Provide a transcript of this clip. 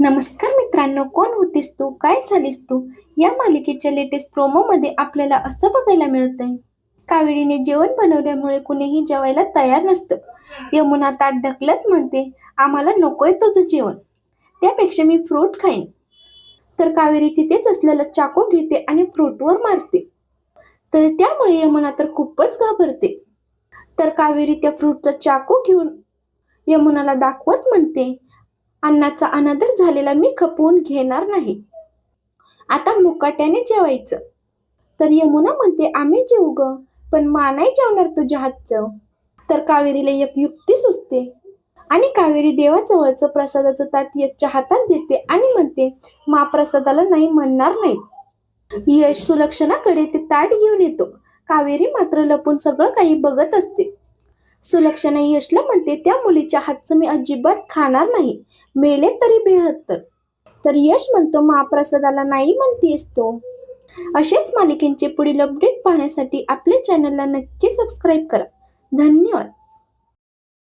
नमस्कार मित्रांनो कोण होतीस तू? काय झालीस तू? या मालिकेच्या लेटेस्ट प्रोमो मध्ये आपल्याला असं बघायला मिळतंय. कावेरीने जेवण बनवल्यामुळे कुणीही जेवायला तयार नसतं. यमुना ताट ढकलत म्हणते आम्हाला नकोय तुझं जेवण. त्यापेक्षा मी फ्रूट खाईन. तर कावेरी तिथेच असलेला चाकू घेते आणि फ्रूटवर मारते. तर त्यामुळे यमुना तर खूपच घाबरते. तर कावेरी त्या फ्रूटचा चाकू घेऊन यमुनाला दाखवत म्हणते अन्नाचा अनादर झालेला मी खपवून घेणार नाही. आता मुकाट्याने जेवायचं. तर यमुना म्हणते आम्ही जेवू ग पण मा नाही जेवणार तुझ्या हातचं. तर कावेरीला एक युक्ती सुचते. आणि कावेरी देवाजवळचं प्रसादाचं ताट यशच्या हातात देते आणि म्हणते मा प्रसादाला नाही म्हणणार नाही यश सुलक्षणाकडे ते ताट घेऊन येतो. कावेरी मात्र लपून सगळं काही बघत असते. सुलक्षणा यशला म्हणते त्या मुलीच्या हातचं मी अजिबात खाणार नाही. मेले तरी बेहत्तर. तर यश म्हणतो महाप्रसादाला नाही म्हणतेस तो. असेच मालिकेंचे पुढील अपडेट पाहण्यासाठी आपल्या चॅनलला नक्की सबस्क्राईब करा. धन्यवाद.